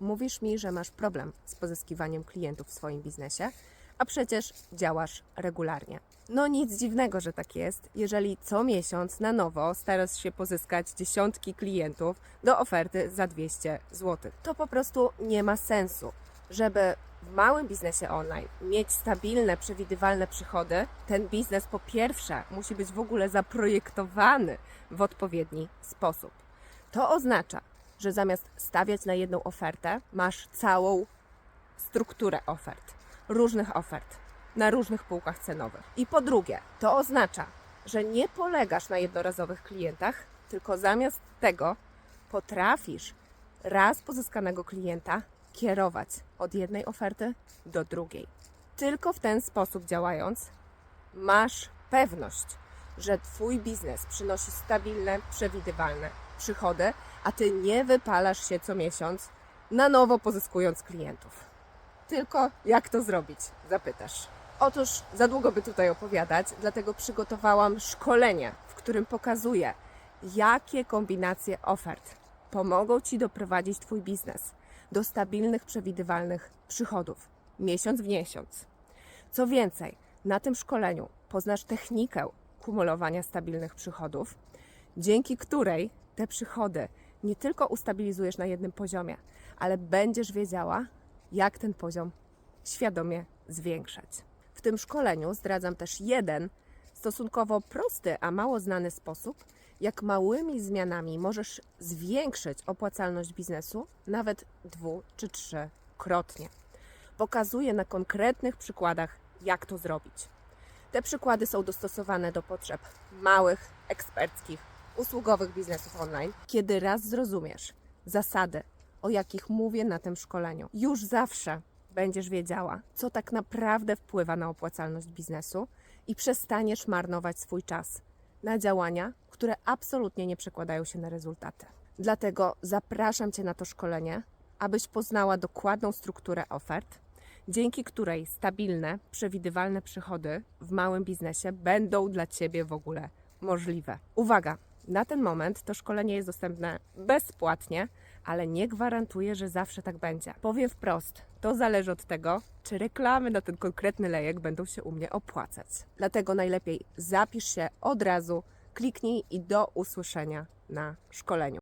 Mówisz mi, że masz problem z pozyskiwaniem klientów w swoim biznesie, a przecież działasz regularnie. No nic dziwnego, że tak jest, jeżeli co miesiąc na nowo starasz się pozyskać dziesiątki klientów do oferty za 200 zł. To po prostu nie ma sensu. Żeby w małym biznesie online mieć stabilne, przewidywalne przychody, ten biznes po pierwsze musi być w ogóle zaprojektowany w odpowiedni sposób. To oznacza, że zamiast stawiać na jedną ofertę, masz całą strukturę ofert, różnych ofert, na różnych półkach cenowych. I po drugie, to oznacza, że nie polegasz na jednorazowych klientach, tylko zamiast tego potrafisz raz pozyskanego klienta kierować od jednej oferty do drugiej. Tylko w ten sposób działając, masz pewność, że Twój biznes przynosi stabilne, przewidywalne przychody, a Ty nie wypalasz się co miesiąc, na nowo pozyskując klientów. Tylko jak to zrobić? Zapytasz. Otóż za długo by tutaj opowiadać, dlatego przygotowałam szkolenie, w którym pokazuję, jakie kombinacje ofert pomogą Ci doprowadzić Twój biznes do stabilnych, przewidywalnych przychodów miesiąc w miesiąc. Co więcej, na tym szkoleniu poznasz technikę kumulowania stabilnych przychodów, dzięki której te przychody nie tylko ustabilizujesz na jednym poziomie, ale będziesz wiedziała, jak ten poziom świadomie zwiększać. W tym szkoleniu zdradzam też jeden stosunkowo prosty, a mało znany sposób, jak małymi zmianami możesz zwiększyć opłacalność biznesu nawet dwu czy trzykrotnie. Pokazuję na konkretnych przykładach, jak to zrobić. Te przykłady są dostosowane do potrzeb małych, eksperckich, usługowych biznesów online. Kiedy raz zrozumiesz zasady, o jakich mówię na tym szkoleniu, już zawsze będziesz wiedziała, co tak naprawdę wpływa na opłacalność biznesu i przestaniesz marnować swój czas na działania, które absolutnie nie przekładają się na rezultaty. Dlatego zapraszam Cię na to szkolenie, abyś poznała dokładną strukturę ofert, dzięki której stabilne, przewidywalne przychody w małym biznesie będą dla Ciebie w ogóle możliwe. Uwaga! Na ten moment to szkolenie jest dostępne bezpłatnie, ale nie gwarantuję, że zawsze tak będzie. Powiem wprost, to zależy od tego, czy reklamy na ten konkretny lejek będą się u mnie opłacać. Dlatego najlepiej zapisz się od razu, kliknij i do usłyszenia na szkoleniu.